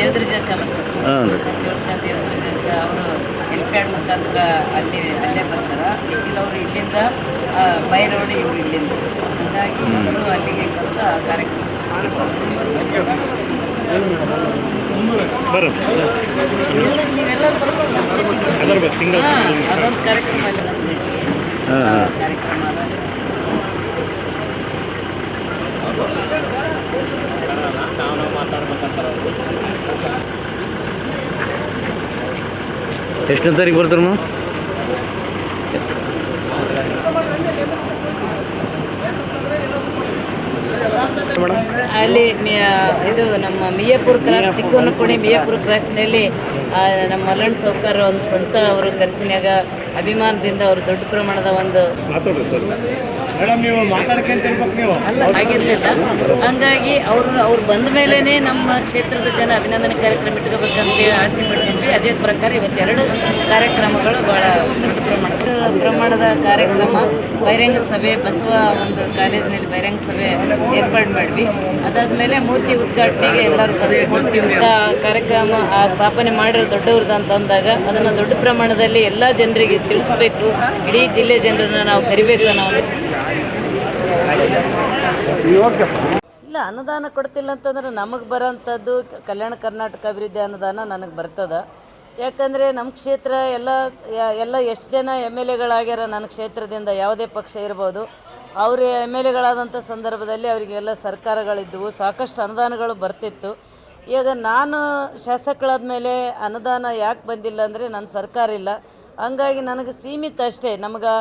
ದೇವದುರ್ಗ ಚಾಲಕ ಹಾಂ ರೀ. ದೇವದುರ್ಗ ಅವರು ಎಲ್ಪ್ಯಾಡ್ ಮುಖಾಂತರ ಅಲ್ಲಿ ಅಲ್ಲೇ ಬರ್ತಾರೆ. ಕೆಲವರು ಇಲ್ಲಿಂದ ಬೈ ರೋಡ್ ಇವ್ರು ಇಲ್ಲಿಂದ. ಹಾಗಾಗಿ ಅವರು ಅಲ್ಲಿಗೆ ಬಂದು ಆ ಕಾರ್ಯಕ್ರಮ ನೀವೆಲ್ಲರೂ ಹಾಂ ಅದೊಂದು ಕಾರ್ಯಕ್ರಮ ಹಾಂ ಹಾಂ. ಕಾರ್ಯಕ್ರಮ ಎಷ್ಟನೇ ತಾರೀಕು ಬರ್ತಾರೆ ಮ್ಯಾಮ್? ಅಲ್ಲಿ ಇದು ನಮ್ಮ ಮಿಯಾಪುರ ಕ್ರಾಸ್ ಚಿಕ್ಕವನಕೋಣಿ ಮಿಯಾಪುರ. ಕ್ರಾಸ್ನಲ್ಲಿ ನಮ್ಮ ಮಲ್ಲಣ್ಣ ಸೌಕರ್ ಒಂದು ಸ್ವಂತ ಅವರು ಖರ್ಚಿನಾಗ ಅಭಿಮಾನದಿಂದ ಅವರು ದೊಡ್ಡ ಪ್ರಮಾಣದ ಒಂದು ಅಲ್ಲ ಆಗಿರಲಿಲ್ಲ ಹಂಗಾಗಿ ಅವರು ಅವ್ರು ಬಂದ ಮೇಲೇ ನಮ್ಮ ಕ್ಷೇತ್ರದ ಜನ ಅಭಿನಂದನೆ ಕಾರ್ಯಕ್ರಮ ಇಟ್ಕೋಬೇಕಂತೇಳಿ ಆಸೆ ಪಡ್ತಿದ್ವಿ ಅದೇ ಪ್ರಕಾರ ಇವತ್ತೆರಡು ಕಾರ್ಯಕ್ರಮಗಳು ಭಾಳ ದೊಡ್ಡ ಪ್ರಮಾಣದ ಪ್ರಮಾಣದ ಕಾರ್ಯಕ್ರಮ ಬಹಿರಂಗ ಸಭೆ ಬಸವ ಒಂದು ಕಾಲೇಜಿನಲ್ಲಿ ಬಹಿರಂಗ ಸಭೆ ಏರ್ಪಾಡು ಮಾಡಿದ್ವಿ. ಅದಾದಮೇಲೆ ಮೂರ್ತಿ ಉದ್ಘಾಟನೆಗೆ ಎಲ್ಲರೂ ಬಂದು ಮೂರ್ತಿ ಉದ್ಘಾ ಕಾರ್ಯಕ್ರಮ ಆ ಸ್ಥಾಪನೆ ಮಾಡಿರೋ ದೊಡ್ಡವ್ರದ್ದು ಅಂತ ಅಂದಾಗ ಅದನ್ನು ದೊಡ್ಡ ಪ್ರಮಾಣದಲ್ಲಿ ಎಲ್ಲ ಜನರಿಗೆ ತಿಳಿಸ್ಬೇಕು. ಇಡೀ ಜಿಲ್ಲೆ ಜನರನ್ನ ನಾವು ಕರಿಬೇಕು ಅನ್ನೋ ಒಂದು ಇಲ್ಲ ಅನುದಾನ ಕೊಡ್ತಿಲ್ಲ ಅಂತಂದ್ರೆ ನಮಗೆ ಬರೋಂಥದ್ದು ಕಲ್ಯಾಣ ಕರ್ನಾಟಕ ಅಭಿವೃದ್ಧಿ ಅನುದಾನ ನನಗೆ ಬರ್ತದ. ಯಾಕಂದರೆ ನಮ್ಮ ಕ್ಷೇತ್ರ ಎಲ್ಲ ಎಲ್ಲ ಎಷ್ಟು ಜನ ಎಂ ಎಲ್ ಎಗಳಾಗ್ಯಾರ ನನ್ನ ಕ್ಷೇತ್ರದಿಂದ ಯಾವುದೇ ಪಕ್ಷ ಇರ್ಬೋದು, ಅವರು ಎಂ ಎಲ್ ಎಗಳಾದಂಥ ಸಂದರ್ಭದಲ್ಲಿ ಅವರಿಗೆಲ್ಲ ಸರ್ಕಾರಗಳಿದ್ದವು ಸಾಕಷ್ಟು ಅನುದಾನಗಳು ಬರ್ತಿತ್ತು. ಈಗ ನಾನು ಶಾಸಕಳಾದ ಮೇಲೆ ಅನುದಾನ ಯಾಕೆ ಬಂದಿಲ್ಲ ಅಂದರೆ ನನ್ನ ಸರ್ಕಾರ ಇಲ್ಲ. ಹಂಗಾಗಿ ನನಗೆ ಸೀಮಿತ ಅಷ್ಟೇ, ನಮ್ಗೆ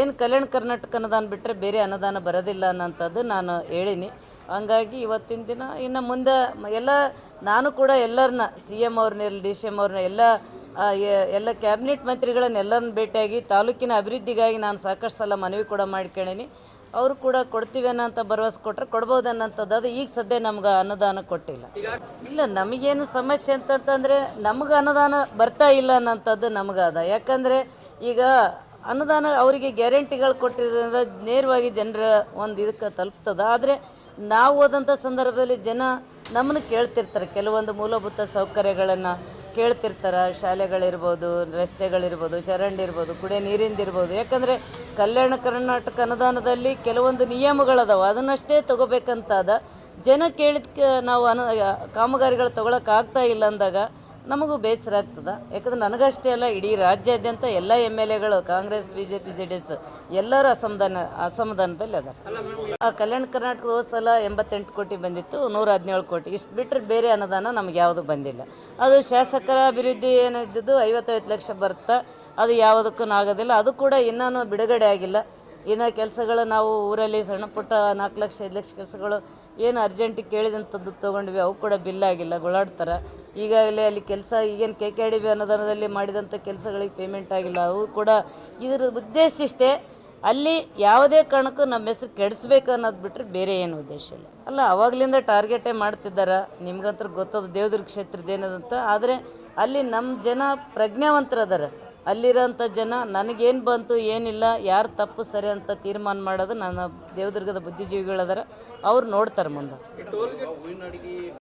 ಏನು ಕಲ್ಯಾಣ ಕರ್ನಾಟಕ ಅನುದಾನ ಬಿಟ್ಟರೆ ಬೇರೆ ಅನುದಾನ ಬರೋದಿಲ್ಲ ಅನ್ನೋಂಥದ್ದು ನಾನು ಹೇಳೀನಿ. ಹಂಗಾಗಿ ಇವತ್ತಿನ ದಿನ ಇನ್ನು ಮುಂದೆ ಎಲ್ಲ ನಾನು ಕೂಡ ಎಲ್ಲರನ್ನ ಸಿ ಎಂ ಅವ್ರನ್ನೆಲ್ಲ ಡಿ ಸಿ ಎಂ ಅವ್ರನ್ನ, ಎಲ್ಲ ಎಲ್ಲ ಕ್ಯಾಬಿನೆಟ್ ಮಂತ್ರಿಗಳನ್ನ ಎಲ್ಲರನ್ನ ಭೇಟಿಯಾಗಿ ತಾಲೂಕಿನ ಅಭಿವೃದ್ಧಿಗಾಗಿ ನಾನು ಸಾಕಷ್ಟು ಸಲ ಮನವಿ ಕೂಡ ಮಾಡ್ಕೊಳ್ಳೀನಿ ಅವರು ಕೂಡ ಕೊಡ್ತೀವಿ ಅಂತ ಭರವಸೆ ಕೊಟ್ಟರೆ ಕೊಡ್ಬೋದು ಅನ್ನೋಂಥದ್ದು. ಅದು ಈಗ ಸದ್ಯ ನಮ್ಗೆ ಅನುದಾನ ಕೊಟ್ಟಿಲ್ಲ. ಇಲ್ಲ, ನಮಗೇನು ಸಮಸ್ಯೆ ಅಂತಂತಂದರೆ ನಮ್ಗೆ ಅನುದಾನ ಬರ್ತಾ ಇಲ್ಲ ಅನ್ನೋಂಥದ್ದು ನಮ್ಗೆ ಅದ. ಯಾಕಂದರೆ ಈಗ ಅನುದಾನ ಅವರಿಗೆ ಗ್ಯಾರಂಟಿಗಳು ಕೊಟ್ಟಿರೋದ್ರಿಂದ ನೇರವಾಗಿ ಜನರ ಒಂದು ಇದಕ್ಕೆ ತಲುಪ್ತದೆ. ಆದರೆ ನಾವು ಹೋದಂಥ ಸಂದರ್ಭದಲ್ಲಿ ಜನ ನಮ್ಮನ್ನು ಕೇಳ್ತಿರ್ತಾರೆ. ಕೆಲವೊಂದು ಮೂಲಭೂತ ಸೌಕರ್ಯಗಳನ್ನು ಕೇಳ್ತಿರ್ತಾರೆ. ಶಾಲೆಗಳಿರ್ಬೋದು, ರಸ್ತೆಗಳಿರ್ಬೋದು ಚರಂಡಿ ಇರ್ಬೋದು ಕುಡಿಯೋ ನೀರಿಂದಿರ್ಬೋದು. ಯಾಕಂದರೆ ಕಲ್ಯಾಣ ಕರ್ನಾಟಕ ಅನುದಾನದಲ್ಲಿ ಕೆಲವೊಂದು ನಿಯಮಗಳದಾವೆ. ಅದನ್ನಷ್ಟೇ ತಗೋಬೇಕಂತಾದ ಜನ ಕೇಳಿದ ನಾವು ಅನು ಕಾಮಗಾರಿಗಳು ತೊಗೊಳಕ್ಕಾಗ್ತಾ ಇಲ್ಲ ಅಂದಾಗ ನಮಗೂ ಬೇಸರ ಆಗ್ತದೆ. ಯಾಕಂದ್ರೆ ನನಗಷ್ಟೇ ಅಲ್ಲ, ಇಡೀ ರಾಜ್ಯಾದ್ಯಂತ ಎಲ್ಲ ಎಂ ಎಲ್ ಎಗಳು, Congress B J P J D S ಎಲ್ಲರೂ ಅಸಮಾಧಾನ, ಅಸಮಾಧಾನದಲ್ಲಿ ಅದಾರ. ಆ ಕಲ್ಯಾಣ ಕರ್ನಾಟಕ ಹೋದ ಸಲ ಎಂಬತ್ತೆಂಟು ಕೋಟಿ ಬಂದಿತ್ತು, ನೂರ ಹದಿನೇಳು ಕೋಟಿ. ಇಷ್ಟು ಬಿಟ್ಟರೆ ಬೇರೆ ಅನುದಾನ ನಮ್ಗೆ ಯಾವುದು ಬಂದಿಲ್ಲ. ಅದು ಶಾಸಕರ ಅಭಿವೃದ್ಧಿ ಏನಿದ್ದು ಐವತ್ತೈವತ್ತು ಲಕ್ಷ ಬರುತ್ತಾ ಅದು ಯಾವುದಕ್ಕೂ ಆಗೋದಿಲ್ಲ. ಅದು ಕೂಡ ಇನ್ನೂ ಬಿಡುಗಡೆ ಆಗಿಲ್ಲ. ಇನ್ನು ಕೆಲಸಗಳು ನಾವು ಊರಲ್ಲಿ ಸಣ್ಣ ಪುಟ್ಟ ನಾಲ್ಕು ಲಕ್ಷ, ಐದು ಲಕ್ಷ ಕೆಲಸಗಳು ಏನು ಅರ್ಜೆಂಟಿಗೆ ಕೇಳಿದಂಥದ್ದು ತೊಗೊಂಡ್ವಿ, ಅವು ಕೂಡ ಬಿಲ್ ಆಗಿಲ್ಲ, ಗೊಳಾಡ್ತಾರೆ. ಈಗಾಗಲೇ ಅಲ್ಲಿ ಕೆಲಸ, ಈಗೇನು ಕೆ ಕೆ ಡಿ ಬಿ ಅನುದಾನದಲ್ಲಿ ಮಾಡಿದಂಥ ಕೆಲಸಗಳಿಗೆ ಪೇಮೆಂಟ್ ಆಗಿಲ್ಲ, ಅವು ಕೂಡ ಇದರ ಉದ್ದೇಶ ಇಷ್ಟೇ ಅಲ್ಲಿ ಯಾವುದೇ ಕಾರಣಕ್ಕೂ ನಮ್ಮ ಹೆಸರು ಕೆಡಿಸ್ಬೇಕು ಅನ್ನೋದು ಬಿಟ್ಟರೆ ಬೇರೆ ಏನು ಉದ್ದೇಶ ಇಲ್ಲ. ಅಲ್ಲ, ಅವಾಗಲಿಂದ ಟಾರ್ಗೆಟೇ ಮಾಡ್ತಿದ್ದಾರೆ ನಿಮ್ಗಂತೂ ಗೊತ್ತದ ದೇವದುರ್ಗ ಕ್ಷೇತ್ರದ ಏನದಂತ, ಆದರೆ ಅಲ್ಲಿ ನಮ್ಮ ಜನ ಪ್ರಜ್ಞಾವಂತರದಾರ. ಅಲ್ಲಿರೋಂಥ ಜನ ನನಗೇನು ಬಂತು, ಏನಿಲ್ಲ, ಯಾರು ತಪ್ಪು, ಸರಿ ಅಂತ ತೀರ್ಮಾನ ಮಾಡೋದು ನನ್ನ ದೇವದುರ್ಗದ ಬುದ್ಧಿಜೀವಿಗಳದಾರ. ಅವ್ರು ನೋಡ್ತಾರೆ ಮುಂದೆ.